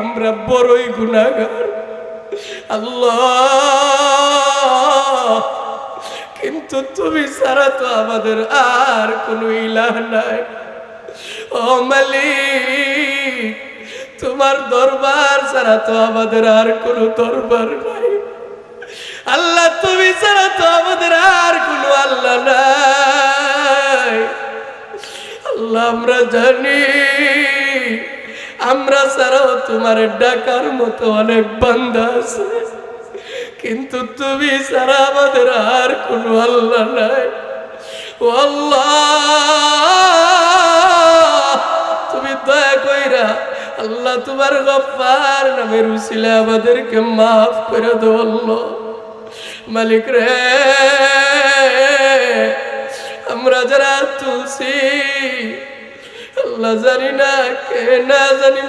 আমরা বড়ই গুণাগার আল্লাহ, কিন্তু তুমি ছাড়া তো আমাদের আর কোনো ইলাহ নাই। ও তোমার দরবার ছাড়া তো আমাদের আর কোনো দরবার নাই। আল্লাহ, তুমি ছাড়া তো আমাদের আর কোনো আল্লাহ নাই। আল্লাহ, আমরা জানি আমরা ছাড়াও তোমার ডাকার মতো অনেক বান্দা আছে। কিন্তু তুমি ছাড়া আমাদের আর কোনো আল্লাহ নাই। আল্লাহ, তুমি দয়া কইরা আল্লাহ তোমার গফার নামের উসিলে আমাদেরকে মাফ করে দো আল্লাহ। মালিক রে, আমরা যারা তুলছি আল্লাহ জানি না কে না জানি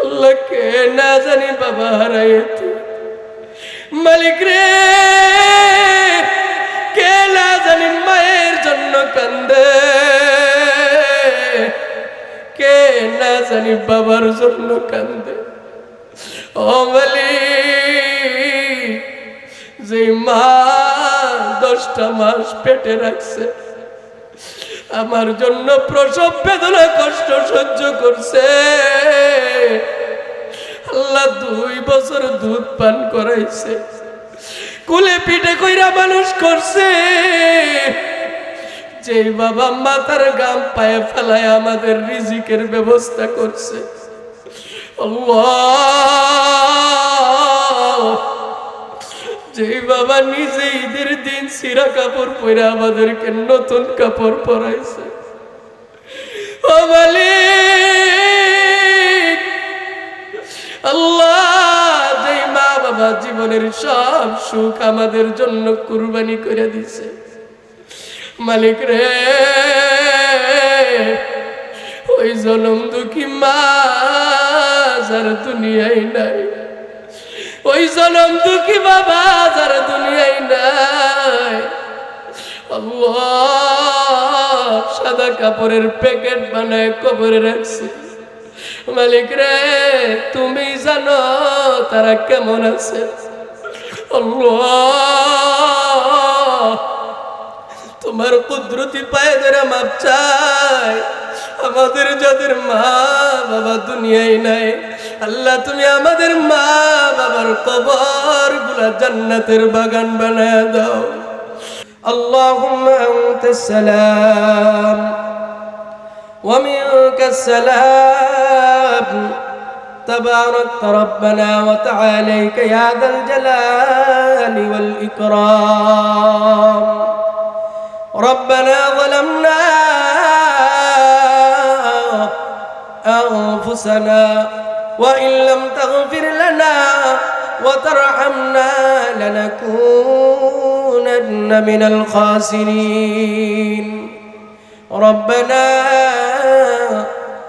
আল্লাহ কে না জানি বাবা হারাইতি। মালিক রে, কে না জানি মায়ের জন্য কান্দে। কে না জানি বাবার জন্য কান্দে। ও মালিক যে মা দশটা মাস পেটে রাখছে। আমার জন্য প্রসব বেদনা কষ্ট সহ্য করছে। আল্লাহ দুই বছর দুধ পান করাইছে। কুলে পিঠে কইরা মানুষ করছে। যে বাবা মাথার গাম পায়ে ফেলায় আমাদের রিজিকের ব্যবস্থা করছে। আল্লাহ যে বাবা নিজে ঈদের দিন সিরা কাপড় পরে আমাদেরকে নতুন কাপড় পরাইছে। আল্লাহ মা বাবা জীবনের সব সুখ আমাদের জন্য কুরবানি করে দিছে। মালিক রে, ওই জনম দুঃখী মা যার দুনিয়ায় নাই। ওই জনম দুঃখী বাবা যার দুনিয়ায় নাই। সাদা কাপড়ের প্যাকেট বানায় কবরে রাখছি। মালিক রে, তুমি জানো তারা কেমন আছে। তোমার কুদরতি পায়ে ধরে মাপ চায় আমাদের যাদের মা বাবা দুনিয়ায় নাই আল্লাহ তুমি আমাদের মা বাবার কবর গুলা জান্নাতের বাগান বানায় দাও اللهم أنت السلام ومنك السلام تباركت ربنا وتعاليك يا ذا الجلال والإكرام ربنا ظلمنا أنفسنا وإن لم تغفر لنا وترحمنا لنكونن من الخاسرين. ربنا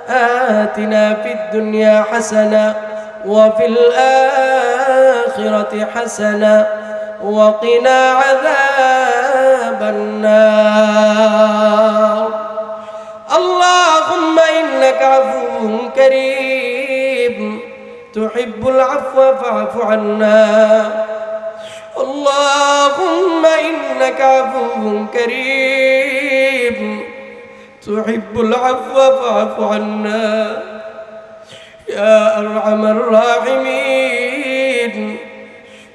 آتنا في الدنيا حسنة وفي الآخرة حسنة وقنا عذاب النار. اللهم إنك عفو كريم. تحب العفو فاعف عنا. اللهم إنك عفو كريم. تحب العفو فاعف عنا. يا أرحم الراحمين.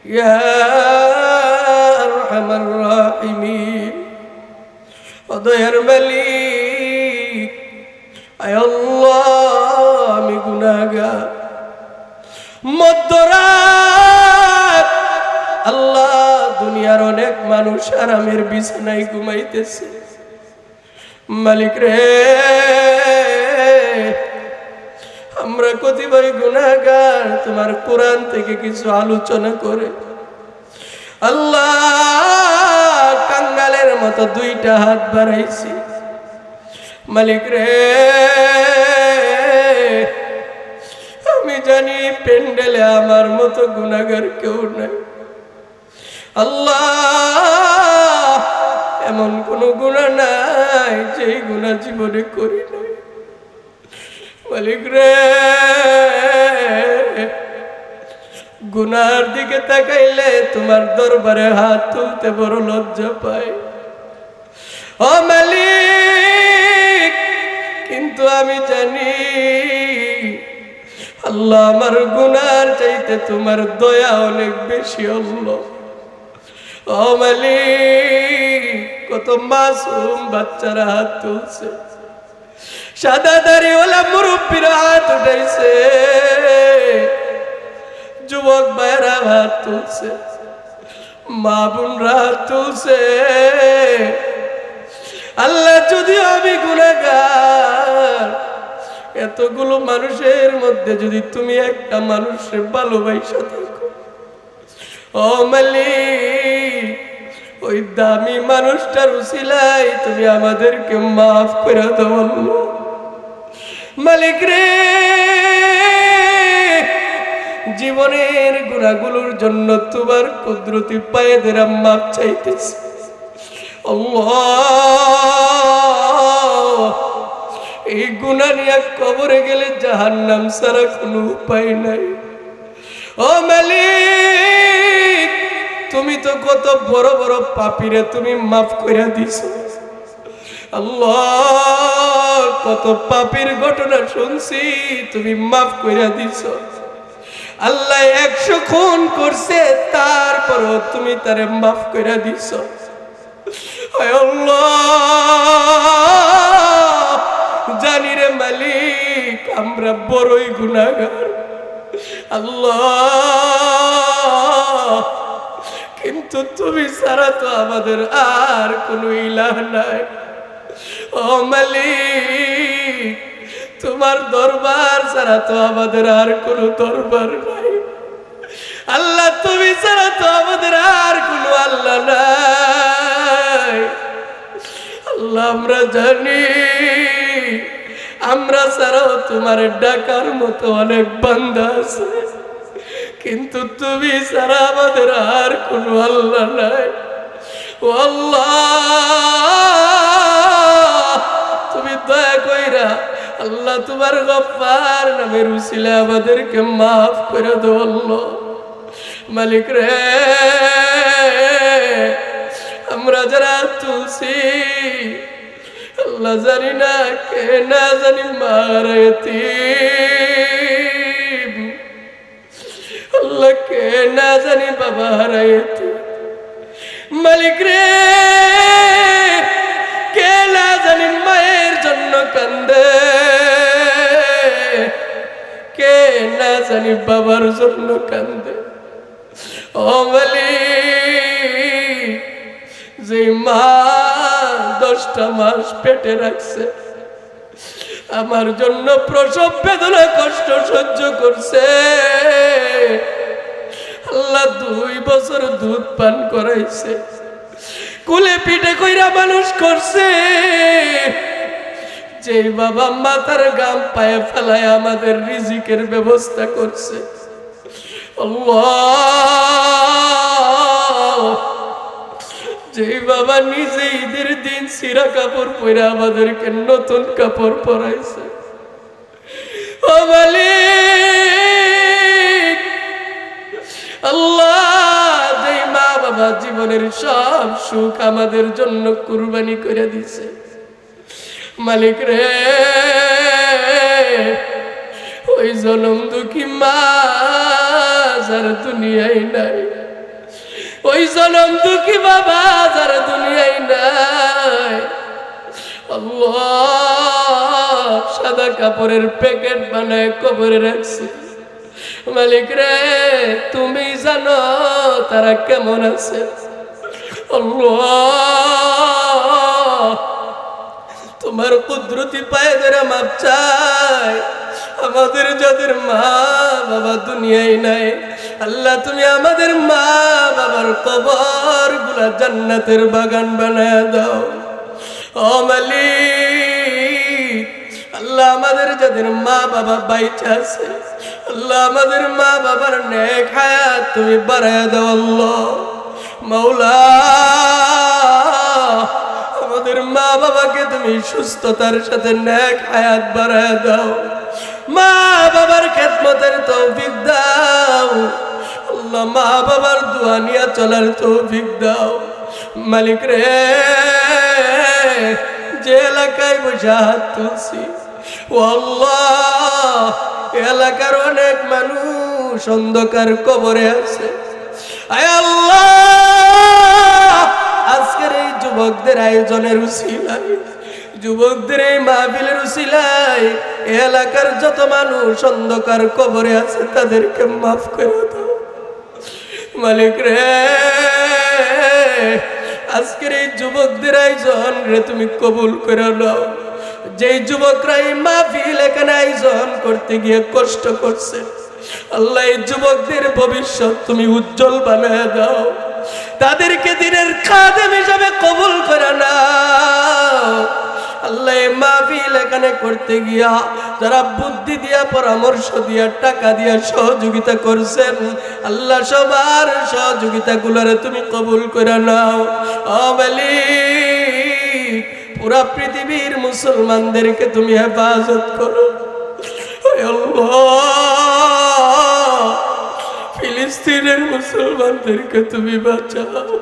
يا বিছানায় ঘুমাইতেছে মালিক রে আমরা কতিপয় গুনাগার তোমার কোরআন থেকে কিছু আলোচনা করে আল্লাহ কাঙ্গালের মতো দুইটা হাত বাড়াইছি মালিক রে আমি জানি পেন্ডেলে আমার মতো গুনাগার কেউ নাই আল্লাহ এমন কোন গুণা নাই, যেই গুণা জীবনে করি নাই। মালিক রে গুনার দিকে তাকাইলে তোমার দরবারে হাত তুলতে বড় লজ্জা পাই। ও মালিক, কিন্তু আমি জানি আল্লাহ আমার গুনার চাইতে তোমার দয়া অনেক বেশি আল্লাহ। ও মালিক কত মাসুম বাচ্চারা হাত তুলছে। সাদা দাড়িওয়ালা মুরব্বীরা হাত উঠাইছে। যুবক ভাইরা হাত তুলছে। মা বোনরা হাত তুলছে। আল্লাহ যদিও আমি গুণাগার এতগুলো মানুষের মধ্যে যদি তুমি একটা মানুষের ভালোবাসা থাকো। ও মালিক। ওই দামি মানুষটার উসিলাই তুমি আমাদেরকে মাফ করে দাও মালিক রে, জীবনের গুণাগুলোর জন্য তোমার কুদরতি পায়েদের মাপ চাইতেছি। এই গুণা নিয়ে কবরে গেলে জাহান্নাম ছাড়া কোনো উপায় নাই। ও মালিক তুমি তো কত বড় বড় পাপিরে তুমি মাফ করে দিছ। আল্লাহ, কত পাপির ঘটনা শুনছি, তুমি মাফ করে দিছ। আল্লাহ একশো খুন করছে, তারপরও তুমি তারে মাফ করে দিছ। জানি রে মালিক, আমরা বড়ই গুণাগার আল্লাহ কিন্তু তুমি ছাড়া তো আমাদের আর কোনো ইলাহ নাই। ও তোমার দরবার ছাড়া তো আমাদের আর কোনো দরবার নাই। আল্লাহ, তুমি ছাড়া তো আমাদের আর কোনো আল্লাহ নাই। আল্লাহ, আমরা জানি, আমরা ছাড়াও তোমার ডাকার মতো অনেক বান্দা আছে। কিন্তু তুমি ছাড়া আমাদের আর কোনো আল্লাহ নাই। তুমি দয়া কইরা আল্লাহ তোমার গফার নামের উসিলে আমাদেরকে মাফ করে দো মালিক রে, আমরা যারা তুলছি আল্লাহ জানি না কে না জানি মারাইতি আল্লাহ কে না জানি বাবা হারাইতি মালিক রে, কে না জানি মায়ের জন্য কান্দে। কে না জানি বাবার জন্য কান্দে। ও মালিক যে মা দশটা পেটে রাখছে আমার জন্য প্রসব বেদনা কষ্ট সহ্য করছে। আল্লাহ দুই বছর দুধ পান করাইছে। কুলে পিঠে কইরা মানুষ করছে। যে বাবা মাথার গাম পায়ে ফেলায় আমাদের রিজিকের ব্যবস্থা করছে। আল্লাহ যে বাবা নিজে ঈদের দিন সিরা কাপড় পরে আমাদেরকে নতুন কাপড় পরাইছে। ও আল্লাহ মা বাবা জীবনের সব সুখ আমাদের জন্য কুরবানি করে দিছে মালিক রে, ওই জনম দুঃখী মা যার দুনিয়ায় নাই। ওই জনম দুঃখী বাবা যার দুনিয়ায় নাই। সাদা কাপড়ের প্যাকেট বানায় কবরে রাখছে। মালিক রে, তুমি জানো তারা কেমন আছে। তোমার কুদরতি পায়ে ধরে মাপ চাই আমাদের যাদের মা বাবা দুনিয়ায় নাই, আল্লাহ তুমি আমাদের মা বাবার কবরগুলা জান্নাতের বাগান বানায় দাও। ও মালিক, আল্লাহ আমাদের যাদের মা বাবা বাইচা আছে, আল্লাহ আমাদের মা বাবার নেক তুমি বাড়ায় দাও আল্লাহ। মাওলা, আমাদের মা বাবাকে তুমি সুস্থতার সাথে নেক হায়াত বাড়ায় দাও। মা বাবার খেদমতের তৌফিক দাও। আল্লাহ মা বাবার দোয়া চলার তৌফিক দাও। মালিক রে, যে এলাকায় বসে হাত তুলছি। আল্লাহ এলাকার অনেক মানুষ অন্ধকার কবরে আছে। আয় আল্লাহ, আজকের এই যুবকদের আয়োজনের উসিলায় যুবকদের এই মাহফিলের উসিলায় এলাকার যত মানুষ অন্ধকার কবরে আছে, তাদেরকে মাফ করে দাও। মালিক রে, আজকের এই যুবকদের আয়োজন রে তুমি কবুল করে নাও। যেই যুবকরা এই মাহফিল এখানে আয়োজন করতে গিয়ে কষ্ট করছে, আল্লাহ এই যুবকদের ভবিষ্যৎ তুমি উজ্জ্বল বানায় দাও। তাদেরকে দিনের খাদেম হিসাবে কবুল করে নাও। আল্লাহ মাহফিল এখানে করতে গিয়া যারা বুদ্ধি দিয়া, পরামর্শ দিয়া, টাকা দিয়া সহযোগিতা করছেন, আল্লাহ সবার সহযোগিতা গুলারে তুমি কবুল করে নাও। অবলি পুরা পৃথিবীর মুসলমানদেরকে তুমি হেফাজত করো। ফিলিস্তিনের মুসলমানদেরকে তুমি বাঁচাও।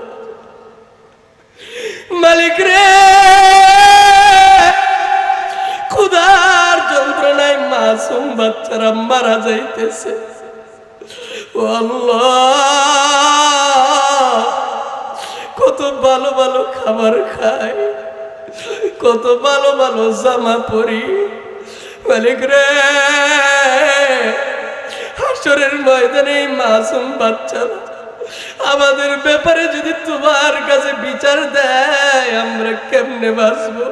মালিক রে! ক্ষুধার যন্ত্রণায় মাসুম বাচ্চারা মারা যাইতেছে। কত ভালো ভালো খাবার খায় কত ভালো ভালো জামা পরি। মালিক রে হাসরের ময়দানে মাসুম বাচ্চারা আমাদের ব্যাপারে যদি তোমার কাছে বিচার দেয়, আমরা কেমনে বাঁচবো?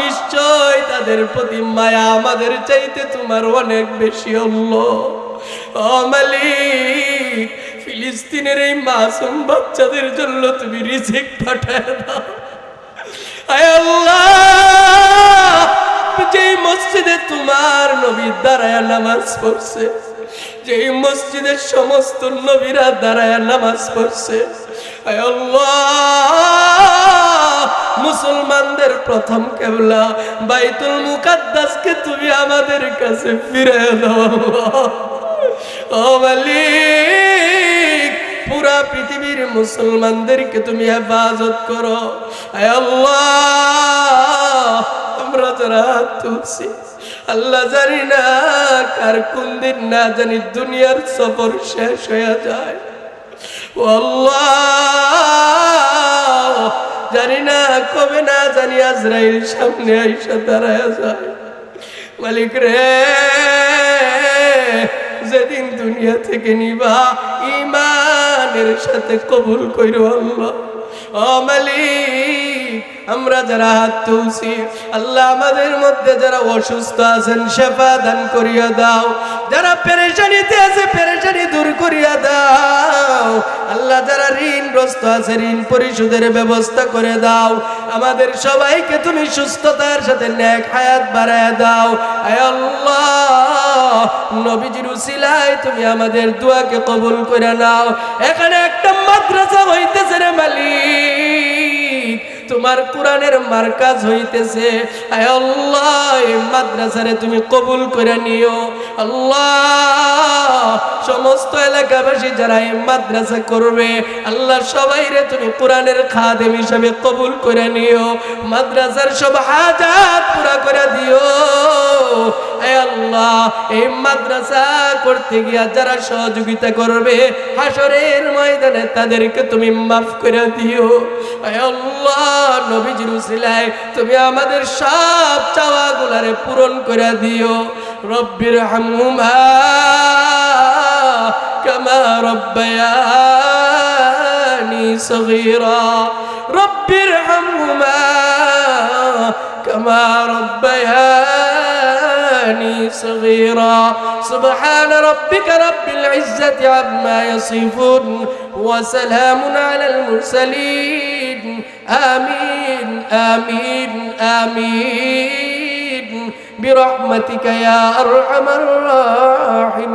নিশ্চয় তাদের প্রতি মায়া আমাদের চাইতে তোমার অনেক বেশি, আল্লাহ। ও মালিক, ফিলিস্তিনের এই মাসুম বাচ্চাদের জন্য তুমি রিজিক পাঠায় দাও। আল্লাহ মসজিদে তোমার নামাজ পড়ছে, যেই মসজিদের সমস্ত নবীরা দাঁড়ায় নামাজ পড়ছে মুসলমানদের প্রথম কেবলা, বাইতুল মুকাদ্দাসকে তুমি আমাদের কাছে ফিরে দাও। ও মালিক, পুরা পৃথিবীর মুসলমানদেরকে তুমি হেফাজত করো আল্লাহ, আমরা যারা তুলছি, আল্লাহ জানি না কার কোন দিন না জানি দুনিয়ার সফর শেষ হয়ে যায় জানি না কবে না জানি আজরাইল সামনে আইসা দাঁড়ায় যায়। মালিক রে, যেদিন দুনিয়া থেকে নিবা ইমানের সাথে কবুল কইরো আল্লাহ। ও মালিক আমরা যারা হাত তুলছি, আল্লাহ আমাদের মধ্যে যারা অসুস্থ আছেন সেবা দান করিয়া দাও। যারা পেরেশানিতে আছে, পেরেশানি দূর করিয়া দাও। আল্লাহ যারা ঋণগ্রস্ত আছে, ঋণ পরিশোধের ব্যবস্থা করে দাও। আমাদের সবাইকে তুমি সুস্থতার সাথে ন্যাক হায়াত বাড়ায় দাও। আল্লাহ, নবীজির উসিলায় তুমি আমাদের দোয়াকে কবুল করে নাও। এখানে একটা মাদ্রাসা হইতেছে রে মালিক। তোমার কোরআনের মার্কাজ হইতেছে। আয় আল্লাহ মাদ্রাসারে তুমি কবুল করে নিও। আল্লাহ, সমস্ত এলাকাবাসী যারা এই মাদ্রাসা করবে, আল্লাহ সবাই রে তুমি কোরআনের খাদেম হিসাবে কবুল করে নিও। মাদ্রাসার সব হাজাত পুরা করে দিও। আল্লাহ, এই মাদ্রাসা করতে গিয়া যারা সহযোগিতা করবে হাসরের ময়দানে তাদেরকে তুমি মাফ করে দিও। আল্লাহ, নবীজির তুমি আমাদের সব চাওয়া গুলারে পূরণ করে দিও। রব্বির হামহুমা কামা রব্বায়ানি সগীরা। রব্বির হামুমা কামা রব্বায়ানি صغيرا. سبحان ربك رب العزة عما يصفون وسلام على المرسلين. آمين آمين آمين. برحمتك يا أرحم الراحمين.